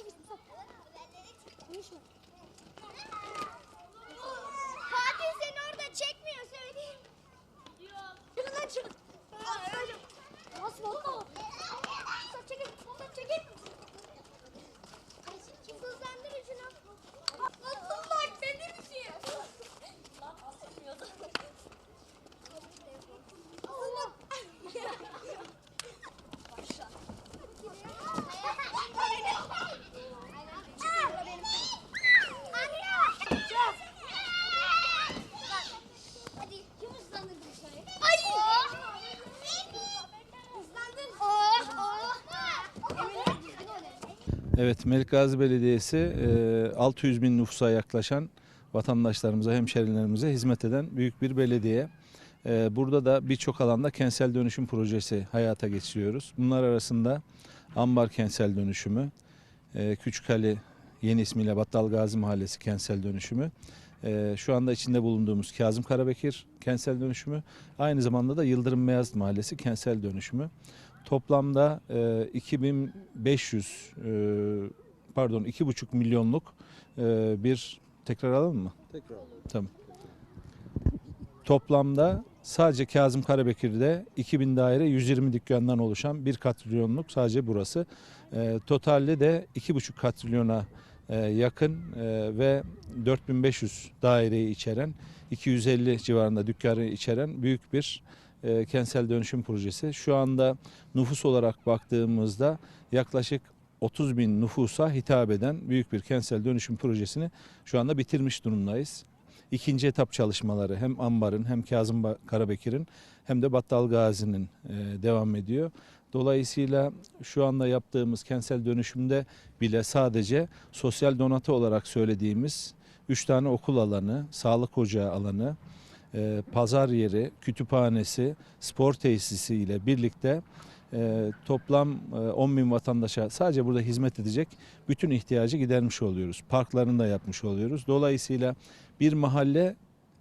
çıkmış Mustafa. Çıkmış mı? Fatih seni orada çekmiyor söyleyeyim. Yok. Şuradan çık. Asma. Asma. Evet Melik Gazi Belediyesi e, 600 bin nüfusa yaklaşan vatandaşlarımıza, hemşerilerimize hizmet eden büyük bir belediye. E, Burada da birçok alanda kentsel dönüşüm projesi hayata geçiriyoruz. Bunlar arasında Ambar Kentsel Dönüşümü, e, Küçükali yeni ismiyle Battal Gazi Mahallesi Kentsel Dönüşümü, e, şu anda içinde bulunduğumuz Kazım Karabekir Kentsel Dönüşümü, aynı zamanda da Yıldırım Beyazıt Mahallesi Kentsel Dönüşümü. Toplamda e, 2500 e, pardon 2,5 milyonluk e, bir tekrar alalım mı? Tekrar alalım. Tamam. Toplamda sadece Kazım Karabekir'de 2000 daire 120 dükkandan oluşan bir katrilyonluk sadece burası. E, totalde de 2,5 katrilyona e, yakın e, ve 4500 daireyi içeren 250 civarında dükkanı içeren büyük bir e, kentsel dönüşüm projesi. Şu anda nüfus olarak baktığımızda yaklaşık 30 bin nüfusa hitap eden büyük bir kentsel dönüşüm projesini şu anda bitirmiş durumdayız. İkinci etap çalışmaları hem Ambar'ın hem Kazım Karabekir'in hem de Battal Gazi'nin e, devam ediyor. Dolayısıyla şu anda yaptığımız kentsel dönüşümde bile sadece sosyal donatı olarak söylediğimiz 3 tane okul alanı, sağlık ocağı alanı, e, pazar yeri, kütüphanesi, spor tesisi ile birlikte e, toplam e, 10 bin vatandaşa sadece burada hizmet edecek bütün ihtiyacı gidermiş oluyoruz. Parklarını da yapmış oluyoruz. Dolayısıyla bir mahalle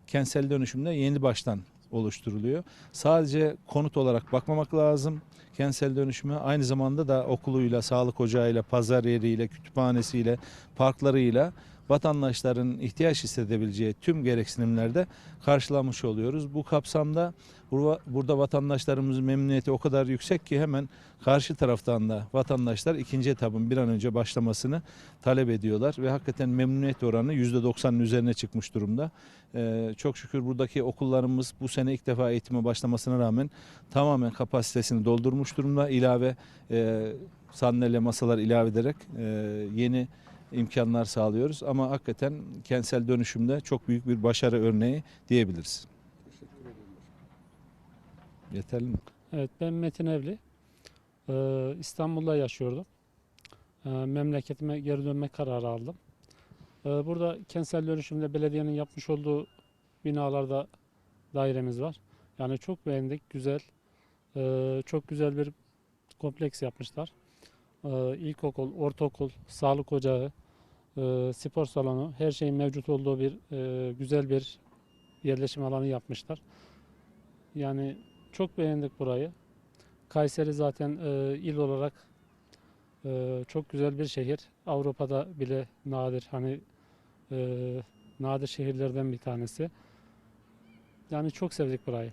kentsel dönüşümde yeni baştan oluşturuluyor. Sadece konut olarak bakmamak lazım kentsel dönüşüme. Aynı zamanda da okuluyla, sağlık ocağıyla, pazar yeriyle, kütüphanesiyle, parklarıyla vatandaşların ihtiyaç hissedebileceği tüm gereksinimlerde karşılamış oluyoruz. Bu kapsamda bur- burada vatandaşlarımızın memnuniyeti o kadar yüksek ki hemen karşı taraftan da vatandaşlar ikinci etabın bir an önce başlamasını talep ediyorlar ve hakikaten memnuniyet oranı %90'ın üzerine çıkmış durumda. Ee, çok şükür buradaki okullarımız bu sene ilk defa eğitime başlamasına rağmen tamamen kapasitesini doldurmuş durumda. İlave e, sandalye masalar ilave ederek e, yeni imkanlar sağlıyoruz ama hakikaten kentsel dönüşümde çok büyük bir başarı örneği diyebiliriz. Yeterli mi? Evet ben Metin Evli. Ee, İstanbul'da yaşıyordum. Ee, memleketime geri dönme kararı aldım. Ee, burada kentsel dönüşümde belediyenin yapmış olduğu binalarda dairemiz var. Yani çok beğendik, güzel. Ee, çok güzel bir kompleks yapmışlar. Ee, ilkokul, ortaokul, sağlık ocağı, e, spor salonu, her şeyin mevcut olduğu bir e, güzel bir yerleşim alanı yapmışlar. Yani çok beğendik burayı. Kayseri zaten e, il olarak e, çok güzel bir şehir. Avrupa'da bile nadir hani e, nadir şehirlerden bir tanesi. Yani çok sevdik burayı.